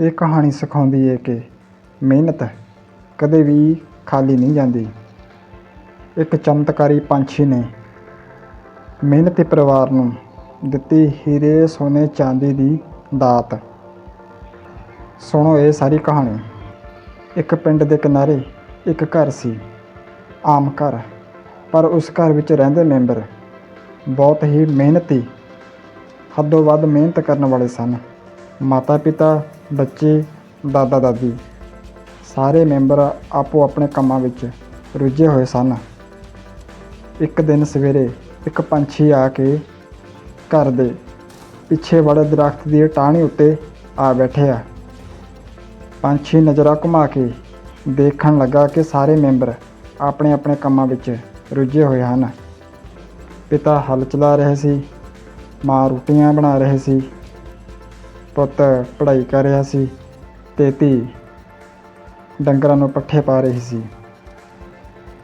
ਇਹ ਕਹਾਣੀ ਸਿਖਾਉਂਦੀ ਹੈ ਕਿ ਮਿਹਨਤ ਕਦੇ ਵੀ ਖਾਲੀ ਨਹੀਂ ਜਾਂਦੀ। ਇੱਕ ਚਮਤਕਾਰੀ ਪੰਛੀ ਨੇ ਮਿਹਨਤੀ ਪਰਿਵਾਰ ਨੂੰ ਦਿੱਤੀ ਹੀਰੇ ਸੋਨੇ ਚਾਂਦੀ ਦੀ ਦਾਤ। ਸੁਣੋ ਇਹ ਸਾਰੀ ਕਹਾਣੀ। ਇੱਕ ਪਿੰਡ ਦੇ ਕਿਨਾਰੇ ਇੱਕ ਘਰ ਸੀ, ਆਮ ਘਰ, ਪਰ ਉਸ ਘਰ ਵਿੱਚ ਰਹਿੰਦੇ ਮੈਂਬਰ ਬਹੁਤ ਹੀ ਮਿਹਨਤੀ, ਹੱਦੋਂ ਵੱਧ ਮਿਹਨਤ ਕਰਨ ਵਾਲੇ ਸਨ। ਮਾਤਾ ਪਿਤਾ ਬੱਚੇ, ਦਾਦਾ ਦਾਦੀ, ਸਾਰੇ ਮੈਂਬਰ ਆਪੋ ਆਪਣੇ ਕੰਮਾਂ ਵਿੱਚ ਰੁੱਝੇ ਹੋਏ ਸਨ। ਇੱਕ ਦਿਨ ਸਵੇਰੇ ਇੱਕ ਪੰਛੀ ਆ ਕੇ ਘਰ ਦੇ ਪਿੱਛੇ ਵਾਲੇ ਦਰਖਤ ਦੀ ਟਾਹਣੀ ਉੱਤੇ ਆ ਬੈਠਿਆ। ਪੰਛੀ ਨਜ਼ਰਾਂ ਘੁਮਾ ਕੇ ਦੇਖਣ ਲੱਗਾ ਕਿ ਸਾਰੇ ਮੈਂਬਰ ਆਪਣੇ ਆਪਣੇ ਕੰਮਾਂ ਵਿੱਚ ਰੁੱਝੇ ਹੋਏ ਹਨ। ਪਿਤਾ ਹਲ ਚਲਾ ਰਹੇ ਸੀ, ਮਾਂ ਰੋਟੀਆਂ ਬਣਾ ਰਹੇ ਸੀ ਪੁੱਤ ਪੜ੍ਹਾਈ ਕਰ ਰਿਹਾ ਸੀ ਤੇ ਧੀ ਡੰਗਰਾਂ ਨੂੰ ਪੱਠੇ ਪਾ ਰਹੀ ਸੀ।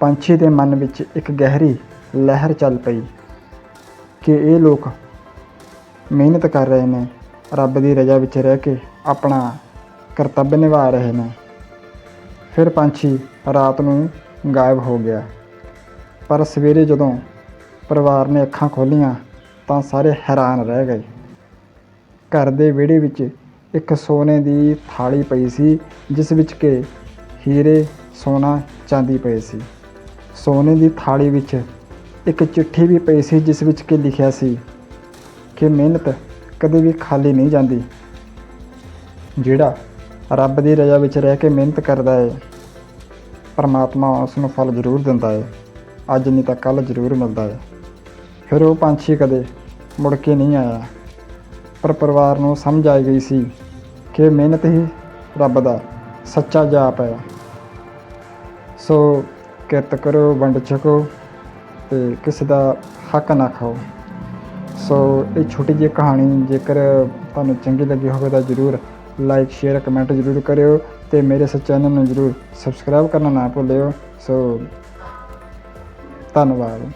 ਪੰਛੀ ਦੇ ਮਨ ਵਿੱਚ ਇੱਕ ਗਹਿਰੀ ਲਹਿਰ ਚੱਲ ਪਈ ਕਿ ਇਹ ਲੋਕ ਮਿਹਨਤ ਕਰ ਰਹੇ ਨੇ, ਰੱਬ ਦੀ ਰਜ਼ਾ ਵਿੱਚ ਰਹਿ ਕੇ ਆਪਣਾ ਕਰਤੱਵ ਨਿਭਾ ਰਹੇ ਨੇ। ਫਿਰ ਪੰਛੀ ਰਾਤ ਨੂੰ ਗਾਇਬ ਹੋ ਗਿਆ। ਪਰ ਸਵੇਰੇ ਜਦੋਂ ਪਰਿਵਾਰ ਨੇ ਅੱਖਾਂ ਖੋਲ੍ਹੀਆਂ ਤਾਂ ਸਾਰੇ ਹੈਰਾਨ ਰਹਿ ਗਏ। ਘਰ ਦੇ ਵਿਹੜੇ ਵਿੱਚ ਇੱਕ ਸੋਨੇ ਦੀ ਥਾਲੀ ਪਈ ਸੀ, ਜਿਸ ਵਿੱਚ ਕਿ ਹੀਰੇ ਸੋਨਾ ਚਾਂਦੀ ਪਏ ਸੀ। ਸੋਨੇ ਦੀ ਥਾਲੀ ਵਿੱਚ ਇੱਕ ਚਿੱਠੀ ਵੀ ਪਈ ਸੀ, ਜਿਸ ਵਿੱਚ ਕਿ ਲਿਖਿਆ ਸੀ ਕਿ ਮਿਹਨਤ ਕਦੇ ਵੀ ਖਾਲੀ ਨਹੀਂ ਜਾਂਦੀ। ਜਿਹੜਾ ਰੱਬ ਦੀ ਰਜ਼ਾ ਵਿੱਚ ਰਹਿ ਕੇ ਮਿਹਨਤ ਕਰਦਾ ਹੈ ਪਰਮਾਤਮਾ ਉਸ ਨੂੰ ਫਲ ਜ਼ਰੂਰ ਦਿੰਦਾ ਹੈ ਅੱਜ ਨਹੀਂ ਤਾਂ ਕੱਲ ਜ਼ਰੂਰ ਮਿਲਦਾ ਹੈ ਫਿਰ ਉਹ ਪੰਛੀ ਕਦੇ ਮੁੜ ਕੇ ਨਹੀਂ ਆਇਆ। ਪਰ ਪਰਿਵਾਰ ਨੂੰ ਸਮਝ ਆ ਗਈ ਸੀ ਕਿ ਮਿਹਨਤ ਹੀ ਰੱਬ ਦਾ ਸੱਚਾ ਜਾਪ ਹੈ। ਸੋ ਕਿਰਤ ਕਰੋ, ਵੰਡ ਛਕੋ ਤੇ ਕਿਸੇ ਦਾ ਹੱਕ ਨਾ ਖਾਓ। ਸੋ ਇਹ ਛੋਟੀ ਜਿਹੀ ਕਹਾਣੀ ਜੇਕਰ ਤੁਹਾਨੂੰ ਚੰਗੀ ਲੱਗੀ ਹੋਵੇ ਤਾਂ ਜਰੂਰ ਲਾਈਕ ਸ਼ੇਅਰ ਕਮੈਂਟ ਜਰੂਰ ਕਰਿਓ ਤੇ ਮੇਰੇ ਇਸ ਚੈਨਲ ਨੂੰ ਜਰੂਰ ਸਬਸਕ੍ਰਾਈਬ ਕਰਨਾ ਨਾ ਭੁੱਲਿਓ। ਸੋ ਧੰਨਵਾਦ।